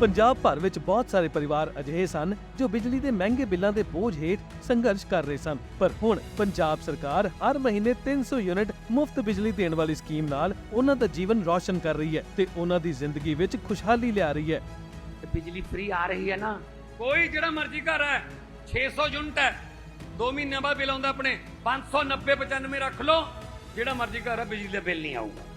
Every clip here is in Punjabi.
ਪੰਜਾਬ ਭਰ ਵਿੱਚ ਬਹੁਤ ਸਾਰੇ ਪਰਿਵਾਰ ਅਜਿਹੇ ਸਨ ਜੋ ਬਿਜਲੀ ਦੇ ਮਹਿੰਗੇ ਬਿੱਲਾਂ ਦੇ ਬੋਝ ਹੇਠ ਸੰਘਰਸ਼ ਕਰ ਰਹੇ ਸਨ। ਪਰ ਹੁਣ ਪੰਜਾਬ ਸਰਕਾਰ ਹਰ ਮਹੀਨੇ 300 ਯੂਨਿਟ ਮੁਫਤ ਬਿਜਲੀ ਦੇਣ ਵਾਲੀ ਸਕੀਮ ਨਾਲ ਉਹਨਾਂ ਦਾ ਜੀਵਨ ਰੌਸ਼ਨ ਕਰ ਰਹੀ ਹੈ ਤੇ ਉਹਨਾਂ ਦੀ ਜ਼ਿੰਦਗੀ ਵਿੱਚ ਖੁਸ਼ਹਾਲੀ ਲਿਆ ਰਹੀ ਹੈ। ਬਿਜਲੀ ਫ੍ਰੀ ਆ ਰਹੀ ਹੈ ਨਾ। ਕੋਈ ਜਿਹੜਾ ਮਰਜ਼ੀ ਘਰ ਹੈ 600 ਯੂਨਿਟ ਹੈ। 2 ਮਹੀਨਿਆਂ ਬਾਅਦ ਬਿੱਲ ਆਉਂਦਾ ਆਪਣੇ। 590 95 ਰੱਖ ਲਓ। ਜਿਹੜਾ ਮਰਜ਼ੀ ਘਰ ਹੈ ਬਿਜਲੀ ਦਾ ਬਿੱਲ ਨਹੀਂ ਆਊਗਾ।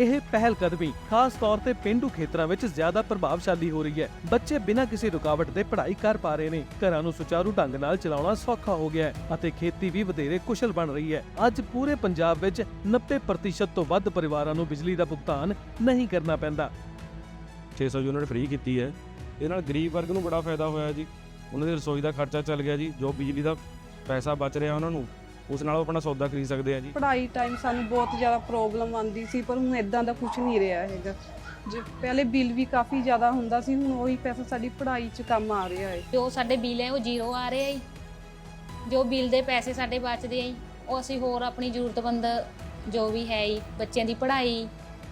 ਇਹ ਪਹਿਲ ਕਦਮੀ ਖਾਸ ਤੌਰ ਤੇ ਪਿੰਡੂ ਖੇਤਰਾਂ ਵਿੱਚ ਜ਼ਿਆਦਾ ਪ੍ਰਭਾਵਸ਼ਾਲੀ ਹੋ ਰਹੀ ਹੈ। ਬੱਚੇ ਬਿਨਾਂ ਕਿਸੇ ਰੁਕਾਵਟ ਦੇ ਪੜ੍ਹਾਈ ਕਰ ਪਾ ਰਹੇ ਨੇ। ਘਰਾਂ ਨੂੰ ਸੁਚਾਰੂ ਢੰਗ ਨਾਲ ਚਲਾਉਣਾ ਸੌਖਾ ਹੋ ਗਿਆ ਹੈ ਅਤੇ ਖੇਤੀ ਵੀ ਵਧੇਰੇ ਕੁਸ਼ਲ ਬਣ ਰਹੀ ਹੈ। ਅੱਜ ਪੂਰੇ ਪੰਜਾਬ ਵਿੱਚ 90% ਤੋਂ ਵੱਧ ਪਰਿਵਾਰਾਂ ਨੂੰ ਬਿਜਲੀ ਦਾ ਭੁਗਤਾਨ ਨਹੀਂ ਕਰਨਾ ਪੈਂਦਾ। 600 ਯੂਨਿਟ ਫ੍ਰੀ ਕੀਤੀ ਹੈ। ਇਹਦੇ ਨਾਲ ਗਰੀਬ ਵਰਗ ਨੂੰ ਬੜਾ ਫਾਇਦਾ ਹੋਇਆ ਜੀ। ਉਹਨਾਂ ਦੀ ਰਸੋਈ ਦਾ ਖਰਚਾ ਚੱਲ ਗਿਆ ਜੀ। ਜੋ ਬਿਜਲੀ ਦਾ ਪੈਸਾ ਬਚ ਰਿਹਾ ਉਹਨਾਂ ਨੂੰ ਉਸ ਨਾਲ ਉਹ ਆਪਣਾ ਸੌਦਾ ਖਰੀਦ ਸਕਦੇ ਆ ਜੀ। ਪੜ੍ਹਾਈ ਟਾਈਮ ਸਾਨੂੰ ਬਹੁਤ ਜ਼ਿਆਦਾ ਪ੍ਰੋਬਲਮ ਆਉਂਦੀ ਸੀ ਪਰ ਹੁਣ ਇਦਾਂ ਦਾ ਕੁਝ ਨਹੀਂ ਰਿਹਾ ਹੈਗਾ। ਜੇ ਪਹਿਲੇ ਬਿੱਲ ਵੀ ਕਾਫੀ ਜ਼ਿਆਦਾ ਹੁੰਦਾ ਸੀ ਹੁਣ ਉਹੀ ਪੈਸਾ ਸਾਡੀ ਪੜ੍ਹਾਈ 'ਚ ਕੰਮ ਆ ਰਿਹਾ ਹੈ। ਜੋ ਸਾਡੇ ਬਿੱਲ ਹੈ ਉਹ ਜ਼ੀਰੋ ਆ ਰਹੇ ਆ ਜੀ ਜੋ ਬਿੱਲ ਦੇ ਪੈਸੇ ਸਾਡੇ ਬਚਦੇ ਆ ਜੀ ਉਹ ਅਸੀਂ ਹੋਰ ਆਪਣੀ ਜ਼ਰੂਰਤਮੰਦ ਜੋ ਵੀ ਹੈ ਜੀ ਬੱਚਿਆਂ ਦੀ ਪੜ੍ਹਾਈ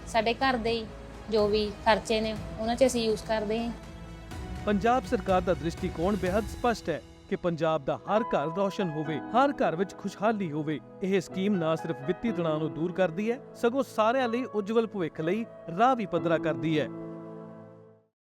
ਸਾਡੇ ਘਰ ਦੇ ਜੀ, ਜੋ ਵੀ ਖਰਚੇ ਨੇ ਉਹਨਾਂ 'ਚ ਅਸੀਂ ਯੂਜ਼ ਕਰਦੇ ਹਾਂ। ਪੰਜਾਬ ਸਰਕਾਰ ਦਾ ਦ੍ਰਿਸ਼ਟੀਕੋਣ ਬੇहद ਸਪਸ਼ਟ ਹੈ। ਕਿ ਪੰਜਾਬ ਦਾ ਹਰ ਘਰ ਰੌਸ਼ਨ ਹੋਵੇ, ਹਰ ਘਰ ਵਿੱਚ ਖੁਸ਼ਹਾਲੀ ਹੋਵੇ। ਇਹ ਸਕੀਮ ਨਾ ਸਿਰਫ ਵਿੱਤੀ ਤਣਾਅ ਨੂੰ ਦੂਰ ਕਰਦੀ ਹੈ, ਸਗੋਂ ਸਾਰਿਆਂ ਲਈ ਉਜਵਲ ਭਵਿੱਖ ਲਈ ਰਾਹ ਵੀ ਪੱਧਰਾ ਕਰਦੀ ਹੈ।